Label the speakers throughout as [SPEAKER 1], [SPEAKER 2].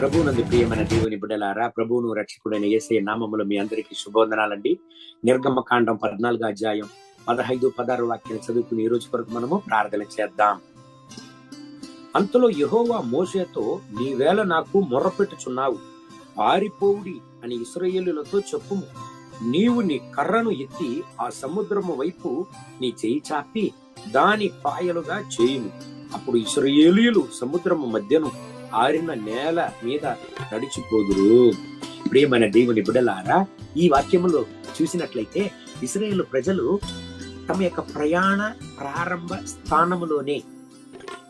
[SPEAKER 1] ప్రభువునందు ప్రియమైన దేవుని బిడ్డలారా ప్రభువును రక్షకుడైన ఏసయ్య నామములు మీ అందరికీ శుభవందనాలండి నిర్గమకాండం పద్నాలుగు అధ్యాయం పదహైదు పదహారు వాక్యాలు చదువుకుని ఈ రోజు వరకు మనము ప్రార్థన చేద్దాం. అంతలో యెహోవా నీ నీవేళ నాకు మొర్రపెట్టుచున్నావు పారిపోవుడి అని ఇస్రయేలులతో చెప్పుము. నీవు నీ కర్రను ఎత్తి ఆ సముద్రము వైపు నీ చేయి చాపి దాని పాయలుగా చేయుము. అప్పుడు ఇస్రాయేలీయులు సముద్రము మధ్యను ఆరిన నేల మీద నడిచిపోదురు ప్రియమైన దేవుని బిడలారా ఈ వాక్యములో చూసినట్లయితే ఇస్రాయేల్ ప్రజలు తమ యొక్క ప్రయాణ ప్రారంభ స్థానములోనే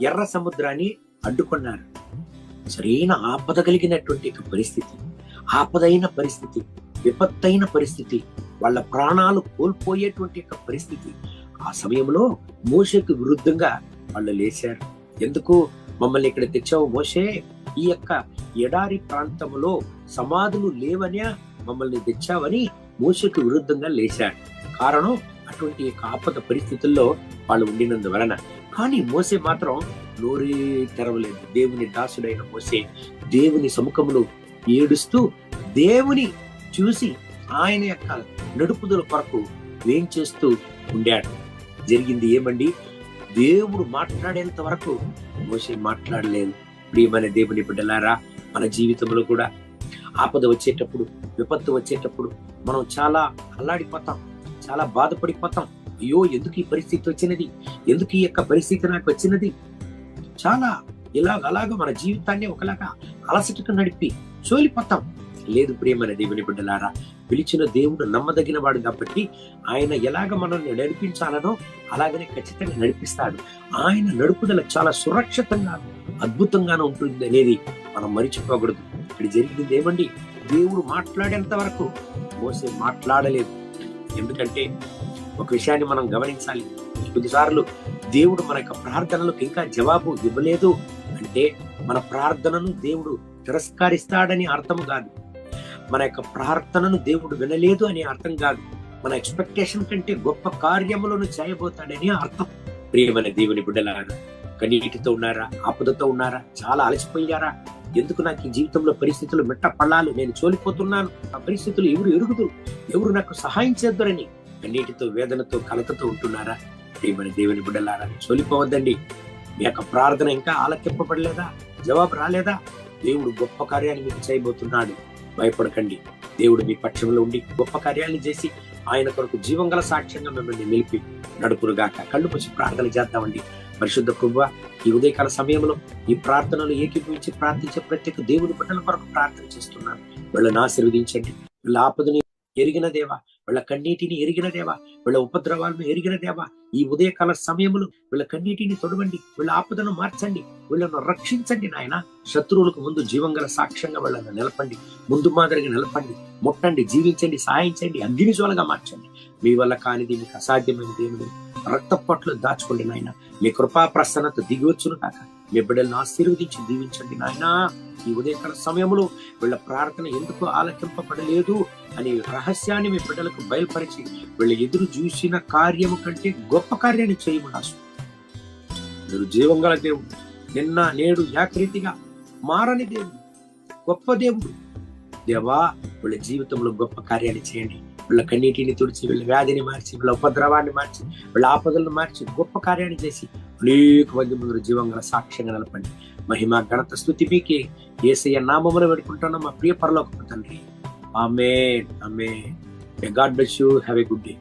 [SPEAKER 1] ఎర్ర సముద్రాన్ని అడ్డుకున్నారు. సరైన ఆపద కలిగినటువంటి పరిస్థితి ఆపదైన పరిస్థితి విపత్తైన పరిస్థితి వాళ్ళ ప్రాణాలు కోల్పోయేటువంటి యొక్క పరిస్థితి. ఆ సమయంలో మోషకు విరుద్ధంగా వాళ్ళు లేచారు. ఎందుకు? మమ్మల్ని ఇక్కడ తెచ్చావు మోషే. ఈ యొక్క ఎడారి ప్రాంతంలో సమాధులు లేవనే మమ్మల్ని తెచ్చావని మోసకు విరుద్ధంగా లేచాడు. కారణం అటువంటి యొక్క ఆపద పరిస్థితుల్లో వాళ్ళు ఉండినందువలన. కానీ మోసే మాత్రం నోరే తెరవలేదు. దేవుని దాసుడైన మోసే దేవుని సముఖములో ఏడుస్తూ దేవుని చూసి ఆయన యొక్క నడుపుదల కొరకు ఏం చేస్తూ ఉండాడు. జరిగింది ఏమండి? దేవుడు మాట్లాడేంత వరకు మోసే మాట్లాడలేదు. ప్రియమైన దేవుని బిడ్డలారా మన జీవితంలో కూడా ఆపద వచ్చేటప్పుడు విపత్తు వచ్చేటప్పుడు మనం చాలా అల్లాడిపోతాం చాలా బాధపడిపోతాం. అయ్యో ఎందుకు ఈ పరిస్థితి వచ్చినది? ఎందుకు ఈ యొక్క పరిస్థితి నాకు వచ్చినది? చాలా ఇలాగ అలాగ మన జీవితాన్ని ఒకలాగా అలసటకు నడిపి చోలిపోతాం. లేదు ప్రియమైన దేవుని బిడ్డలారా పిలిచిన దేవుడు నమ్మదగిన వాడు కాబట్టి ఆయన ఎలాగ మనల్ని నడిపించాలనో అలాగనే ఖచ్చితంగా నడిపిస్తాడు. ఆయన నడుపుదల చాలా సురక్షితంగా అద్భుతంగానే ఉంటుంది అనేది మనం మరిచిపోకూడదు. ఇక్కడ జరిగింది ఏమండి? దేవుడు మాట్లాడేంత వరకు మోసే మాట్లాడలేదు. ఎందుకంటే ఒక విషయాన్ని మనం గమనించాలి. కొద్దిసార్లు దేవుడు మన యొక్క ప్రార్థనలకు ఇంకా జవాబు ఇవ్వలేదు అంటే మన ప్రార్థనను దేవుడు తిరస్కరిస్తాడని అర్థం కాదు. మన యొక్క ప్రార్థనను దేవుడు వినలేదు అని అర్థం కాదు. మన ఎక్స్పెక్టేషన్ కంటే గొప్ప కార్యములను చేయబోతాడని అర్థం. ప్రియమైన దేవుని బిడ్డలారా కన్నీటితో ఉన్నారా ఆపదతో ఉన్నారా చాలా అలసిపోయారా? ఎందుకు నాకు ఈ జీవితంలో పరిస్థితులు మెట్ట నేను చోలిపోతున్నాను. ఆ పరిస్థితులు ఎవరు ఎరుగుదురు ఎవరు నాకు సహాయం చేద్దరని కన్నీటితో వేదనతో కలతతో ఉంటున్నారా? ప్రియమైన దేవుని బిడ్డలారా చోలిపోవద్దండి. మీ యొక్క ప్రార్థన ఇంకా ఆలకింపబడలేదా? జవాబు రాలేదా? దేవుడు గొప్ప కార్యాన్ని మీకు చేయబోతున్నాడు. భయపడకండి. దేవుడు మీ పక్షంలో ఉండి గొప్ప కార్యాలను చేసి ఆయన కొరకు జీవం గల సాక్ష్యంగా మిమ్మల్ని నిలిపి నడుపురుగాక కళ్ళు పచ్చి ప్రార్థన చేద్దామండి. పరిశుద్ధ ప్రభు ఈ ఉదయకాల సమయంలో ఈ ప్రార్థనలు ఏకీభవించి ప్రార్థించే ప్రత్యేక దేవుని బిడ్డల కొరకు ప్రార్థన చేస్తున్నాను. వీళ్ళని ఆశీర్వదించండి. వీళ్ళ ఆపదని ఎరిగిన దేవా వీళ్ళ కన్నీటిని ఎరిగిన దేవా వీళ్ళ ఉపద్రవాలను ఎరిగిన దేవా. ఈ ఉదయకాల సమయంలో వీళ్ళ కన్నీటిని తొడవండి వీళ్ళ ఆపదను మార్చండి వీళ్ళను రక్షించండి నాయన. శత్రువులకు ముందు జీవంగల సాక్ష్యంగా వీళ్ళను నిలపండి ముందు మాదిరిగా నిలపండి ముట్టండి జీవించండి సాయించండి అగ్నిజోలగా మార్చండి. మీ వల్ల కానిది మీకు అసాధ్యమైన దేవుడు రక్తపట్లు దాచుకోండి నాయన. మీ కృపా ప్రసన్నత దిగి వచ్చును కాక మీ బిడ్డలను ఆశీర్వదించి దీవించండి నాయన. ఈ ఉదయకాల సమయంలో వీళ్ళ ప్రార్థన ఎందుకు ఆలకింపబడలేదు అనే రహస్యాన్ని మీ బిడ్డలకు బయలుపరిచి వీళ్ళ ఎదురు చూసిన కార్యము కంటే గొప్ప కార్యాన్ని చేయమని మీరు జీవం గల దేవుడు నిన్న నేడు యాకరీతిగా మారని దేవుడు గొప్ప దేవుడు. దేవా వీళ్ళ జీవితంలో గొప్ప కార్యాన్ని చేయండి. వీళ్ళ కన్నీటిని తుడిచి వీళ్ళ వ్యాధిని మార్చి వీళ్ళ ఉపద్రవాన్ని మార్చి వీళ్ళ ఆపదలను మార్చి గొప్ప కార్యాన్ని చేసి అనేక మంది ముందు జీవంగల సాక్ష్యంగా నిలపండి. మహిమ ఘనత స్థుతి మీకే ఏసయ్య నామమును పెట్టుకుంటున్నాం మా ప్రియ పరలోక తండ్రి. ఆమె ఆమె God bless you have a good day